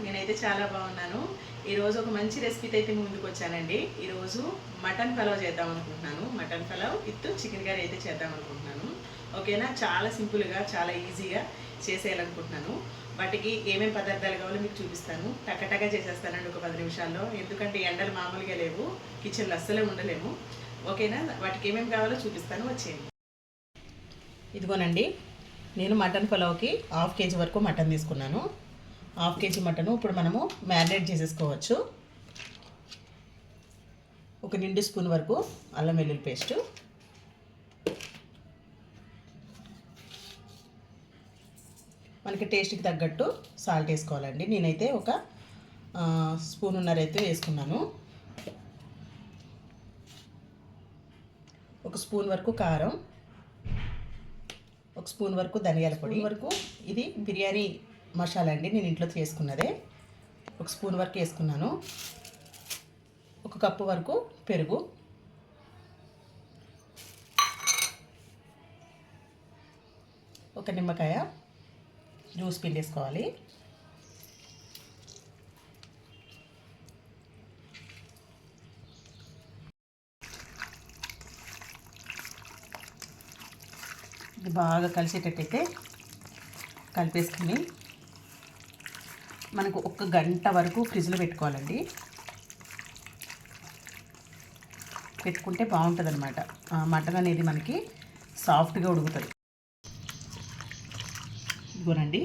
నేనైతే చాలా బాగున్నాను. ఈరోజు ఒక మంచి రెసిపీతో అయితే ముందుకు వచ్చానండి. ఈరోజు మటన్ పలావ్ చేద్దాం అనుకుంటున్నాను. Mutton pulao with chicken curry అయితే చేద్దాం అనుకుంటున్నాను. ఓకేనా? చాలా సింపుల్గా చాలా ఈజీగా చేసేయాలనుకుంటున్నాను. వాటికి ఏమేమి పదార్థాలు కావాలో మీకు చూపిస్తాను. టకటగా చేసేస్తానండి ఒక పది నిమిషాల్లో. ఎందుకంటే ఎండలు మామూలుగా లేవు. కిచెన్లో అస్సలే ఉండలేము. ఓకేనా? వాటికి ఏమేమి కావాలో చూపిస్తాను. వచ్చేయండి. ఇదిగోనండి. నేను మటన్ పలావ్కి హాఫ్ కేజీ వరకు మటన్ తీసుకున్నాను. హాఫ్ కేజీ మటను ఇప్పుడు మనము మ్యారినేట్ చేసేసుకోవచ్చు. ఒక నిండు స్పూన్ వరకు అల్లం వెల్లుల్లి పేస్ట్. మనకి టేస్ట్కి తగ్గట్టు సాల్ట్ వేసుకోవాలండి. నేనైతే ఒక స్పూన్ ఉన్నర అయితే వేసుకున్నాను. ఒక స్పూన్ వరకు కారం. ఒక స్పూన్ వరకు ధనియాల పొడి. వరకు ఇది బిర్యానీ మసాలా అండి నేను ఇంట్లో చేసుకున్నదే. ఒక స్పూన్ వరకు వేసుకున్నాను. ఒక కప్పు వరకు పెరుగు. ఒక నిమ్మకాయ జ్యూస్ పిండేసుకోవాలి ఇది బాగా కలిసేటట్టయితే కలిపేసుకుని మనకు ఒక గంట వరకు ఫ్రిడ్జ్లో పెట్టుకోవాలండి. పెట్టుకుంటే బాగుంటుంది అనమాట మటన్ అనేది మనకి సాఫ్ట్గా ఉడుకుతుంది. ఇదిగోనండి.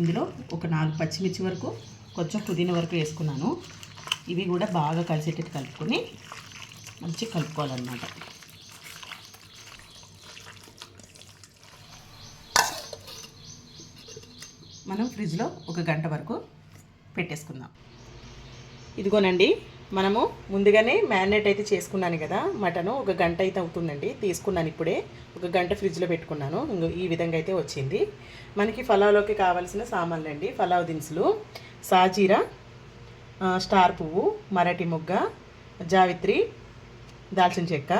ఇందులో ఒక నాలుగు పచ్చిమిర్చి వరకు కొంచెం పుదీనా వరకు వేసుకున్నాను. ఇవి కూడా బాగా కలిసేటట్టు కలుపుకొని మంచిగా కలుపుకోవాలన్నమాట. మనం ఫ్రిడ్జ్లో ఒక గంట వరకు పెట్టేసుకుందాం. ఇదిగోనండి మనము ముందుగానే మ్యారినేట్ అయితే చేసుకున్నాను కదా మటను ఒక గంట అయితే అవుతుందండి తీసుకున్నాను ఇప్పుడే ఒక గంట ఫ్రిడ్జ్లో పెట్టుకున్నాను ఇంగో ఈ విధంగా అయితే వచ్చింది. మనకి ఫలావ్లోకి కావాల్సిన సామాన్లు అండి ఫలావ్ దినుసులు సాజీరా స్టార్ పువ్వు మరాఠీ మొగ్గ జావిత్రి దాల్చిన చెక్క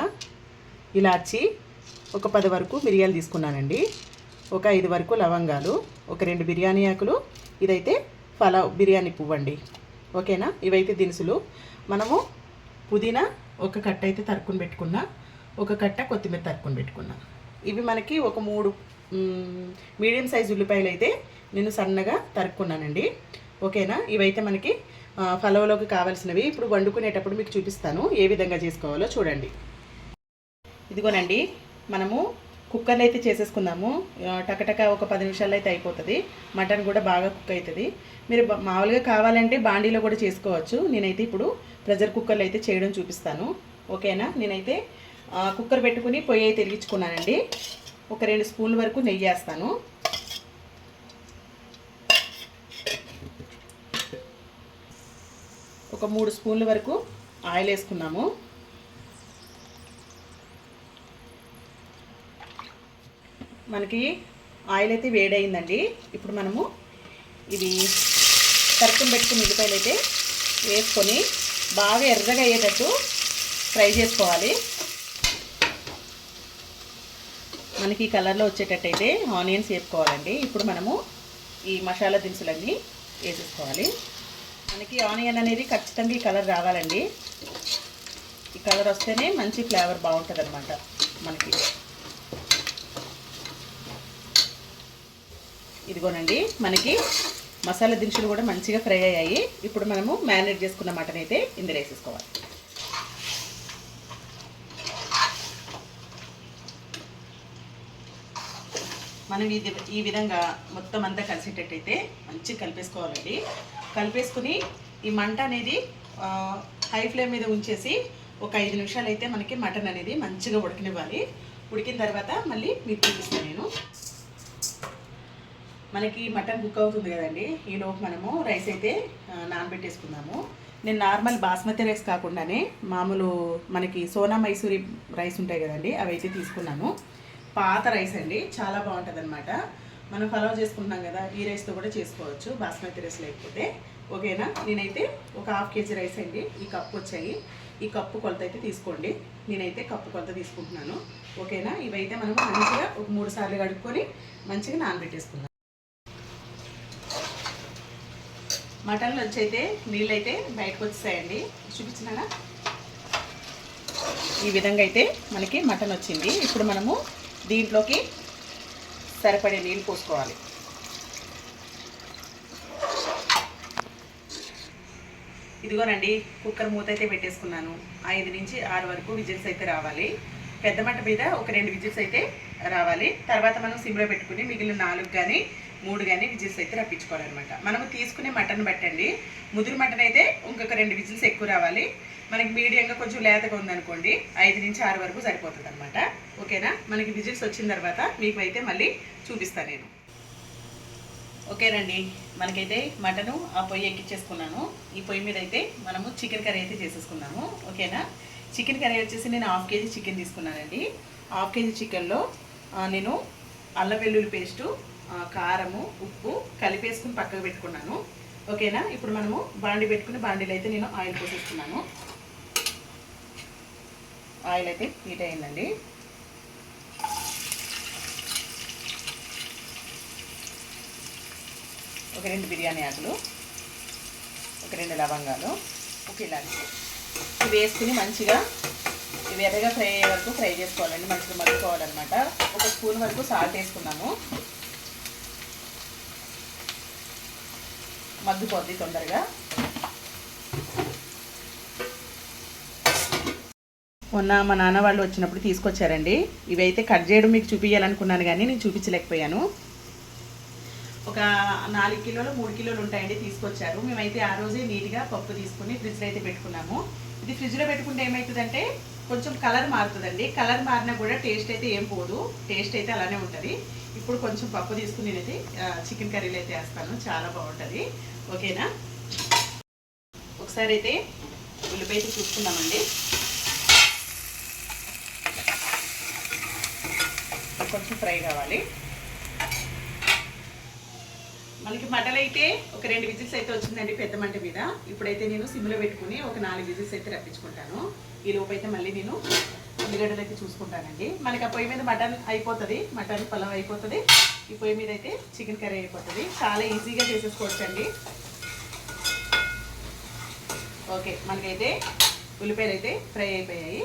ఇలాచి ఒక పది వరకు మిరియాలు తీసుకున్నానండి ఒక ఐదు వరకు లవంగాలు ఒక రెండు బిర్యానీ ఆకులు ఇదైతే పలావ్ బిర్యానీ పువ్వు అండి ఓకేనా? ఇవైతే దినుసులు. మనము పుదీనా ఒక కట్ట అయితే తరుక్కుని పెట్టుకున్నా ఒక కట్ట కొత్తిమీర తరుక్కుని పెట్టుకున్నా. ఇవి మనకి ఒక మూడు మీడియం సైజ్ ఉల్లిపాయలు అయితే నేను సన్నగా తరుక్కున్నానండి. ఓకేనా? ఇవైతే మనకి ఆ, ఫలవలోకి కావాల్సినవి. ఇప్పుడు వండుకునేటప్పుడు మీకు చూపిస్తాను ఏ విధంగా చేసుకోవాలో చూడండి. ఇదిగోనండి మనము కుక్కర్లో అయితే చేసేసుకుందాము. టకటక ఒక పది నిమిషాల్లో అయితే అయిపోతుంది. మటన్ కూడా బాగా కుక్ అవుతుంది మీరు మామూలుగా కావాలంటే బాండీలో కూడా చేసుకోవచ్చు. నేనైతే ఇప్పుడు ప్రెషర్ కుక్కర్లో అయితే చేయడం చూపిస్తాను. ఓకేనా? నేనైతే కుక్కర్ పెట్టుకుని పొయ్యి అయితే తిరిగించుకున్నానండి ఒక రెండు స్పూన్ల వరకు నెయ్యి వేస్తాను. ఒక మూడు స్పూన్ల వరకు ఆయిల్ వేసుకున్నాము. మనకి ఆయిల్ అయితే వేడైందండి ఇప్పుడు మనము ఇది తరుపుని పెట్టుకుని ఉల్లిపాయలు అయితే వేసుకొని బాగా ఎర్రగా అయ్యేటట్టు ఫ్రై చేసుకోవాలి. మనకి ఈ కలర్లో వచ్చేటట్టయితే ఆనియన్స్ వేసుకోవాలండి ఇప్పుడు మనము ఈ మసాలా దినుసులన్నీ వేసేసుకోవాలి. మనకి ఆనియన్ అనేది ఖచ్చితంగా ఈ కలర్ రావాలండి. ఈ కలర్ వస్తేనే మంచి ఫ్లేవర్ బాగుంటుంది మనకి. ఇదిగోనండి మనకి మసాలా దినుసులు కూడా మంచిగా ఫ్రై అయ్యాయి. ఇప్పుడు మనము మ్యారినేట్ చేసుకున్న మటన్ అయితే ఇందులో వేసేసుకోవాలి. మనం ఇది ఈ విధంగా మొత్తం అంతా కలిసేటట్టయితే మంచిగా కలిపేసుకోవాలండి. కలిపేసుకుని ఈ మంట అనేది హై ఫ్లేమ్ మీద ఉంచేసి ఒక ఐదు నిమిషాలు అయితే మనకి మటన్ అనేది మంచిగా ఉడికినివ్వాలి. ఉడికిన తర్వాత మళ్ళీ మీకు చూపిస్తాను నేను. మనకి మటన్ కుక్ అవుతుంది కదండి. ఈలోపు మనము రైస్ అయితే నానబెట్టేసుకుందాము. నేను నార్మల్ బాస్మతి రైస్ కాకుండానే మామూలు మనకి సోనా మైసూరి రైస్ ఉంటాయి కదండి అవి అయితే తీసుకున్నాను. పాత రైస్ అండి చాలా బాగుంటుంది అనమాట మనం ఫలవ్ చేసుకుంటున్నాం కదా ఈ రైస్తో కూడా చేసుకోవచ్చు బాస్మతి రైస్ లేకపోతే. ఓకేనా? నేనైతే ఒక హాఫ్ కేజీ రైస్ అండి ఈ కప్పు వచ్చాయి. ఈ కప్పు కొలత అయితే తీసుకోండి. నేనైతే కప్పు కొలత తీసుకుంటున్నాను. ఓకేనా? ఇవైతే మనం మంచిగా ఒక మూడు సార్లు కడుక్కొని మంచిగా నానబెట్టేసుకుందాం. మటన్లో వచ్చి అయితే నీళ్ళు అయితే బయటకు వచ్చేసాయండి చూపించినానా ఈ విధంగా అయితే మనకి మటన్ వచ్చింది. ఇప్పుడు మనము దీంట్లోకి సరిపడే నీళ్ళు పోసుకోవాలి. ఇదిగోనండి కుక్కర్ మూత అయితే పెట్టేసుకున్నాను. ఐదు నుంచి ఆరు వరకు విజిల్స్ అయితే రావాలి. పెద్ద మంట మీద ఒక రెండు విజిల్స్ అయితే రావాలి. తర్వాత మనం సిమ్లో పెట్టుకుని మిగిలిన నాలుగు కానీ మూడు కానీ విజిల్స్ అయితే రప్పించుకోవాలన్నమాట. మనము తీసుకునే మటన్ బట్టండి. ముదురు మటన్ అయితే ఇంకొక రెండు విజిల్స్ ఎక్కువ రావాలి. మనకి మీడియంగా కొంచెం లేతగా ఉందనుకోండి ఐదు నుంచి ఆరు వరకు సరిపోతుంది అనమాట ఓకేనా? మనకి విజిల్స్ వచ్చిన తర్వాత మీకు అయితే మళ్ళీ చూపిస్తాను నేను. ఓకేనండి మనకైతే మటను ఆ పొయ్యి ఎక్కించేసుకున్నాను ఈ పొయ్యి మీద అయితే మనము చికెన్ కర్రీ అయితే చేసేసుకున్నాము. ఓకేనా? చికెన్ కర్రీ వచ్చేసి నేను హాఫ్ కేజీ చికెన్ తీసుకున్నానండి. హాఫ్ కేజీ చికెన్లో నేను అల్లం వెల్లుల్లి పేస్టు కారము ఉప్పు కలిపేసుకుని పక్కకు పెట్టుకున్నాను. ఓకేనా? ఇప్పుడు మనము బాండి పెట్టుకుని బాండీలో అయితే నేను ఆయిల్ పోసేస్తున్నాను. ఆయిల్ అయితే హీట్ అయిందండి. ఒక రెండు బిర్యానీ ఆకులు ఒక రెండు లవంగాలు ఒక ఇలాంటి ఇవి వేసుకుని మంచిగా ఇవి ఎర్రగా ఫ్రై అయ్యే వరకు ఫ్రై చేసుకోవాలండి. మంచిగా మగ్గుకోవాలన్నమాట. ఒక స్పూన్ వరకు సాల్ట్ వేసుకున్నాము. మగ్గిపోద్ది తొందరగా. మొన్న మా నాన్న వాళ్ళు వచ్చినప్పుడు తీసుకొచ్చారండి. ఇవైతే కట్ చేయడం మీకు చూపించాలనుకున్నాను కానీ నేను చూపించలేకపోయాను. ఒక నాలుగు కిలోలు మూడు కిలోలు ఉంటాయండి తీసుకొచ్చారు. మేమైతే ఆ రోజే నీట్గా పప్పు తీసుకుని ఫ్రిడ్జ్లో అయితే పెట్టుకున్నాము. ఇది ఫ్రిడ్జ్లో పెట్టుకుంటే ఏమవుతుందంటే కొంచెం కలర్ మారుతుందండి. కలర్ మారినా కూడా టేస్ట్ అయితే ఏం పోదు. టేస్ట్ అయితే అలానే ఉంటుంది. ఇప్పుడు కొంచెం పప్పు తీసుకుని నేనైతే చికెన్ కర్రీలు అయితే వేస్తాను. చాలా బాగుంటుంది. ఓకేనా? ఒకసారి అయితే ఉల్లిపాయ చూసుకుందామండి. కొంచెం ఫ్రై కావాలి. మనకి మటన్ అయితే ఒక రెండు విజిల్స్ అయితే వచ్చిందండి పెద్ద మంట మీద. ఇప్పుడైతే నేను సిమ్లో పెట్టుకుని ఒక నాలుగు విజిల్స్ అయితే రప్పించుకుంటాను. ఈ లోపు అయితే మళ్ళీ నేను ఉల్లిగడ్డలు అయితే చూసుకుంటానండి. మనకి ఆ పొయ్యి మీద మటన్ అయిపోతుంది మటన్ పొలం అయిపోతుంది. ఈ పొయ్యి మీద అయితే చికెన్ కర్రీ అయిపోతుంది. చాలా ఈజీగా చేసేసుకోవచ్చు అండి ఓకే మనకైతే ఉల్లిపాయలు అయితే ఫ్రై అయిపోయాయి.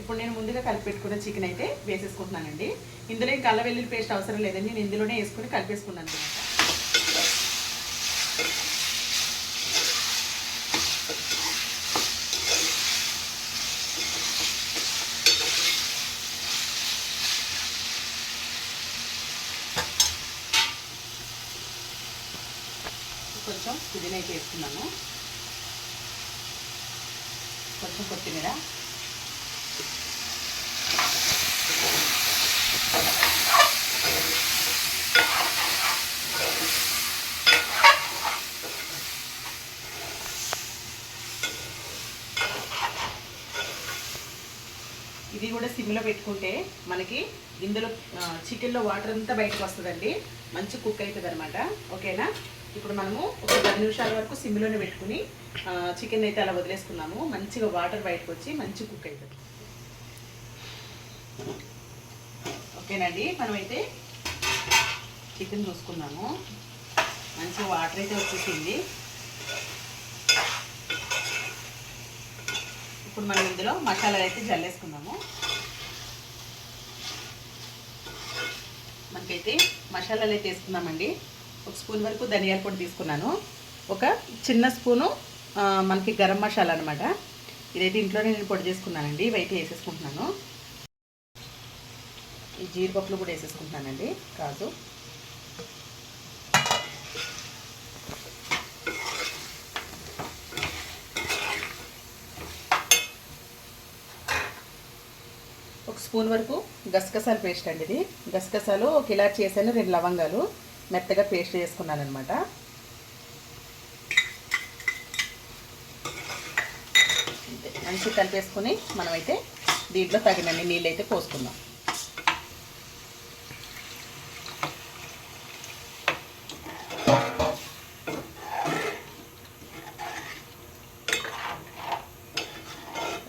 ఇప్పుడు నేను ముందుగా కలిపి పెట్టుకున్న చికెన్ అయితే వేసేసుకుంటున్నానండి. ఇందులో ఇంకా అల్లం వెల్లుల్లి పేస్ట్ అవసరం లేదండి. నేను ఇందులోనే వేసుకుని కలిపేసుకున్నాను. అనమాట కొంచెం పుదీనా అయితే వేసుకున్నాను కొంచెం కొత్తిమీర ఇది కూడా సిమ్లో పెట్టుకుంటే మనకి ఇందులో చికెన్లో వాటర్ అంతా బయటకు వస్తుందండి. మంచి కుక్ అవుతుంది అనమాట ఓకేనా? ఇప్పుడు మనము ఒక పది నిమిషాల వరకు సిమ్లోనే పెట్టుకుని చికెన్ అయితే అలా వదిలేసుకున్నాము. మంచిగా వాటర్ బయటకు వచ్చి మంచి కుక్ అవుతుంది ఓకేనండి? మనమైతే చికెన్ చూసుకున్నాము. మంచిగా వాటర్ అయితే వచ్చేసింది. ఇప్పుడు మనం ఇందులో మసాలా అయితే జల్లేసుకుందాము. మనకైతే మసాలాలు అయితే వేసుకుందామండి. ఒక స్పూన్ వరకు ధనియాల పొడి తీసుకున్నాను. ఒక చిన్న స్పూను మనకి గరం మసాలా అనమాట ఇదైతే ఇంట్లోనే నేను పొడి చేసుకున్నానండి. ఇవైతే వేసేసుకుంటున్నాను. ఈ జీడిపప్పులు కూడా వేసేసుకుంటున్నానండి. కాజు. స్పూన్ వరకు గసగసాలు పేస్ట్ అండి ఇది. గసగసాలు ఒక ఇలాచి చేశాను రెండు లవంగాలు. మెత్తగా పేస్ట్ చేసుకున్నాను అనమాట మంచిగా కలిపేసుకుని మనమైతే దీంట్లో తగినన్ని నీళ్ళు అయితే పోసుకుందాం.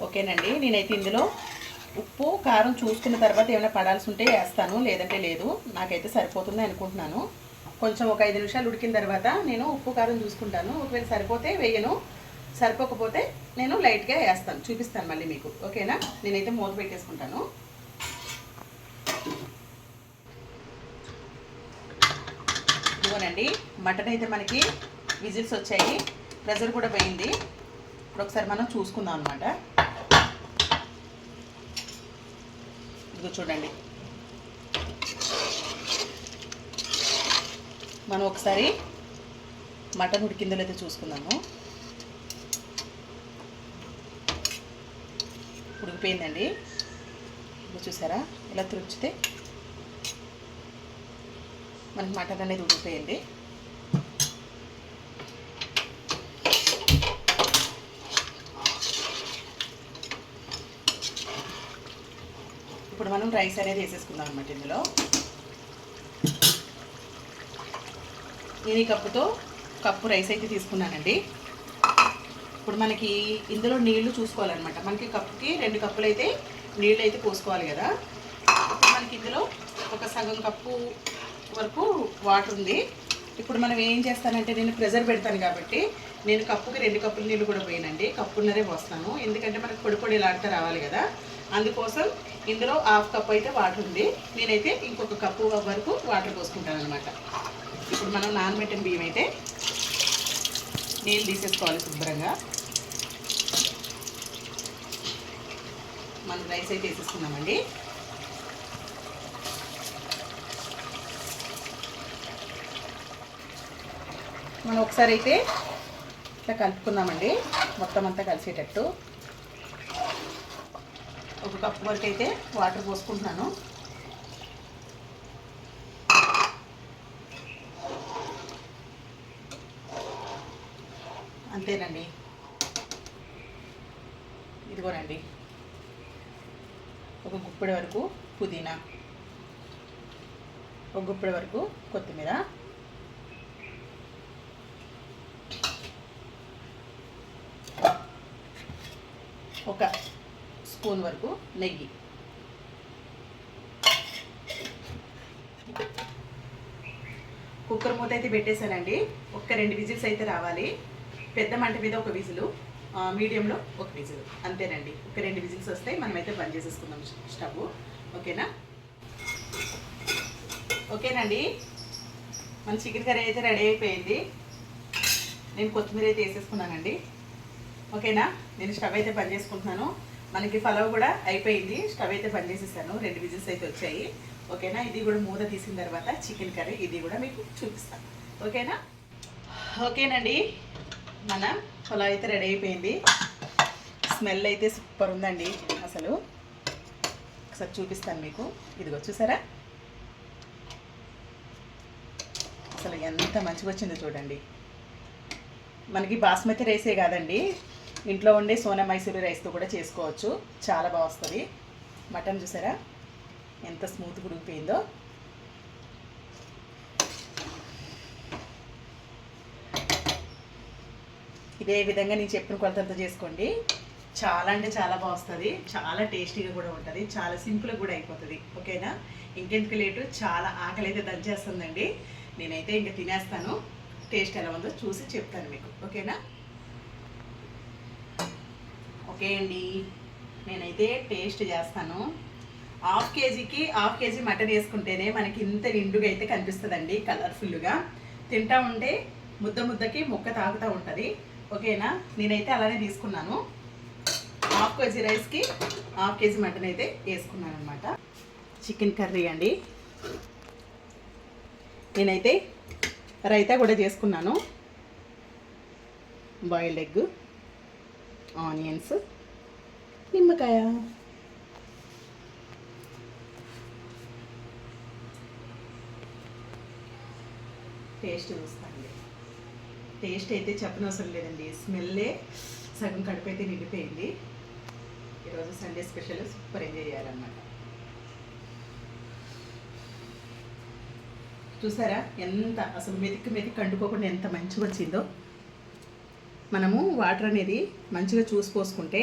ఓకేనండి. నేనైతే ఇందులో ఉప్పు కారం చూసుకున్న తర్వాత ఏమైనా పడాల్సి ఉంటే వేస్తాను. లేదంటే లేదు. నాకైతే సరిపోతుంది అనుకుంటున్నాను. కొంచెం ఒక ఐదు నిమిషాలు ఉడికిన తర్వాత నేను ఉప్పు కారం చూసుకుంటాను. ఒకవేళ సరిపోతే వేయను. సరిపోకపోతే నేను లైట్గా వేస్తాను. చూపిస్తాను మళ్ళీ మీకు. ఓకేనా? నేనైతే మూత పెట్టేసుకుంటాను. ఇదిగోనండి. మటన్ అయితే మనకి విజిల్స్ వచ్చాయి. ప్రెజర్ కూడా పోయింది. ఇప్పుడు ఒకసారి మనం చూసుకుందాం అనమాట ఇదిగో చూడండి. మనం ఒకసారి మటన్ ఉడికిందో అయితే చూసుకుందాము. ఉడికిపోయిందండి. ఇప్పుడు చూసారా? ఇలా తుడిచితే మనకి మటన్ అనేది ఉడికిపోయింది. ఇప్పుడు మనం రైస్ అనేది వేసేసుకుందాం అనమాట ఇందులో. నేను ఈ కప్పుతో కప్పు రైస్ అయితే తీసుకున్నానండి. ఇప్పుడు మనకి ఇందులో నీళ్ళు చూసుకోవాలన్నమాట. మనకి కప్పుకి రెండు కప్పులు అయితే నీళ్ళు అయితే పోసుకోవాలి కదా. ఇప్పుడు మనకి ఇందులో ఒక సగం కప్పు వరకు వాటర్ ఉంది. ఇప్పుడు మనం ఏం చేస్తానంటే నేను ప్రెజర్ పెడతాను కాబట్టి నేను కప్పుకి రెండు కప్పులు నీళ్ళు కూడా పోయినండి. కప్పున్నరే పోస్తాను. ఎందుకంటే మనకు పొడి పొడి లాడితే రావాలి కదా. అందుకోసం ఇందులో హాఫ్ కప్ అయితే వాటర్ ఉంది. నేనైతే ఇంకొక కప్పు వరకు వాటర్ పోసుకుంటాను అనమాట ఇప్పుడు మనం నానబెట్టిన బియ్యం అయితే నీళ్ళు తీసేసుకోవాలి శుభ్రంగా. మనం రైస్ అయితే వేసేసుకున్నామండి మనం ఒకసారి అయితే ఇట్లా కలుపుకుందామండి. మొత్తం అంతా కలిసేటట్టు. ఒక కప్పు వరకు అయితే వాటర్ పోసుకుంటున్నాను. అంతేనండి. ఇదిగోనండి. ఒక గుప్పెడి వరకు పుదీనా. ఒక గుప్పెడి వరకు కొత్తిమీర ఒక స్పూన్ వరకు నెయ్యి. కుక్కర్ మూత అయితే పెట్టేశానండి. ఒక్క రెండు విజిల్స్ అయితే రావాలి. పెద్ద మంట మీద ఒక విజిలు మీడియంలో ఒక విజిల్. అంతేనండి. ఒక రెండు విజిల్స్ వస్తాయి. మనమైతే బంద్ చేసేసుకుందాం స్టవ్. ఓకేనా? ఓకేనండి. మన చికెన్ కర్రీ అయితే రెడీ అయిపోయింది. నేను కొత్తిమీర అయితే వేసేసుకున్నానండి. ఓకేనా? నేను స్టవ్ అయితే బంద్ చేసుకుంటున్నాను. మనకి పలావ్ కూడా అయిపోయింది. స్టవ్ అయితే బంద్ చేసేసాను. రెండు విజిల్స్ అయితే వచ్చాయి. ఓకేనా? ఇది కూడా మూత తీసిన తర్వాత చికెన్ కర్రీ. ఇది కూడా మీకు చూపిస్తాను. ఓకేనా? ఓకేనండి. మన పలావ్ అయితే రెడీ అయిపోయింది. స్మెల్ అయితే సూపర్ ఉందండి అసలు. ఒకసారి చూపిస్తాను మీకు. ఇదిగో చూసారా? అసలు ఎంత మంచిగా వచ్చిందో చూడండి. మనకి బాస్మతి రైసే కాదండి. ఇంట్లో ఉండే సోనా మైసూరి రైస్తో కూడా చేసుకోవచ్చు. చాలా బాగా వస్తుంది. మటన్ చూసారా? ఎంత స్మూత్గా ఉడికిపోయిందో. ఇదే విధంగా నేను చెప్పిన కొలతలతో చేసుకోండి. చాలా అంటే చాలా బాగా వస్తుంది. చాలా టేస్టీగా కూడా ఉంటుంది. చాలా సింపుల్గా కూడా అయిపోతుంది. ఓకేనా? ఇంకెందుకు లేటు? చాలా ఆకలి అయితే దంచేస్తుందండి నేనైతే ఇంకా తినేస్తాను. టేస్ట్ ఎలా ఉందో చూసి చెప్తాను మీకు. ఓకేనా? ఓకే అండి. నేనైతే టేస్ట్ చేస్తాను. హాఫ్ కేజీకి హాఫ్ కేజీ మటన్ వేసుకుంటేనే మనకి ఇంత నిండుగా అయితే కనిపిస్తుందండి కలర్ఫుల్గా. తింటా ఉంటే ముద్ద ముద్దకి ముక్క తాగుతూ ఉంటుంది. ఓకేనా? నేనైతే అలానే తీసుకున్నాను. హాఫ్ కేజీ రైస్కి హాఫ్ కేజీ మటన్ అయితే వేసుకున్నాను అనమాట చికెన్ కర్రీ అండి. నేనైతే రైతా కూడా చేసుకున్నాను. Boiled egg. ఆనియన్స్. నిమ్మకాయ. టేస్ట్ చూస్తాండి. టేస్ట్ అయితే చెప్పనవసరం లేదండి. స్మెల్లే సగం కడుపు అయితే నిండిపోయింది. ఈరోజు సండే స్పెషల్ సూపర్ ఎంజాయ్ చేయాలన్నమాట. చూసారా ఎంత అసలు మెతికి మెతికి అంటుకోకుండా ఎంత మంచిగా వచ్చిందో? మనము వాటర్ అనేది మంచిగా చూసి పోసుకుంటే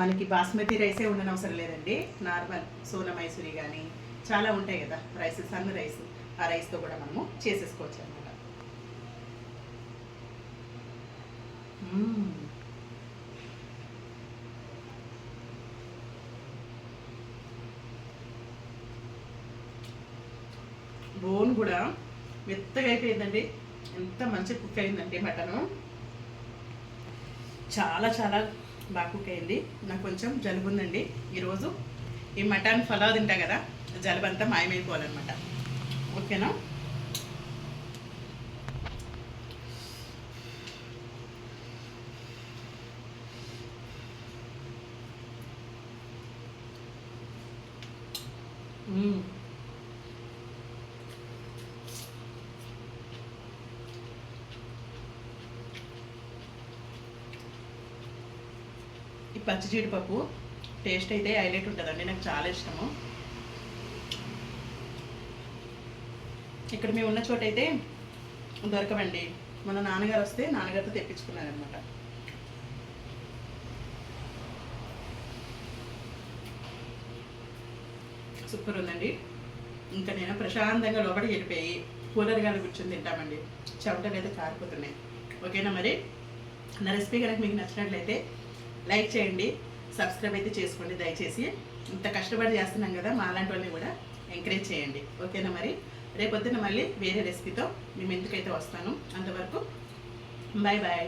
మనకి బాస్మతి రైసే ఉండనవసరం లేదండి. నార్మల్ సోనా మైసూరి కానీ చాలా ఉంటాయి కదా రైస్ సన్న రైస్ ఆ రైస్తో కూడా మనము చేసేసుకోవచ్చు అనమాట బోన్ కూడా మెత్తగా అయిపోయిందండి. ఎంత మంచిగా కుక్ అయిందంటే మటను. చాలా చాలా బాగా కుక్ అయింది నాకు కొంచెం జలుబు ఉందండి ఈరోజు ఈ మటన్ ఫలా తింటా కదా జలుబు అంతా మాయమైపోవాలన్నమాట. ఓకేనా మ్మ్. ఈ పచ్చి జీడిపప్పు. టేస్ట్ అయితే హైలైట్ ఉంటుందండి నాకు చాలా ఇష్టము. ఇక్కడ మేము ఉన్న చోట అయితే దొరకవండి. మన నాన్నగారు వస్తే నాన్నగారితో తెప్పించుకున్నారనమాట సూపర్ ఉందండి. ఇంకా నేను ప్రశాంతంగా లోపలికి వెళ్ళిపోయి కూలర్ గాలి కూర్చొని తింటామండి. చెమటలు అయితే కారిపోతున్నాయి. ఓకేనా మరి? నా రెసిపీ కనుక మీకు నచ్చినట్లయితే లైక్ చేయండి సబ్స్క్రైబ్ అయితే చేసుకోండి దయచేసి. ఇంత కష్టపడి చేస్తున్నాం కదా మా అలాంటి వాళ్ళని కూడా ఎంకరేజ్ చేయండి. ఓకేనా మరి? రేపొద్దున మళ్ళీ వేరే రెసిపీతో మేము ఎందుకైతే వస్తాను. అంతవరకు బాయ్ బాయ్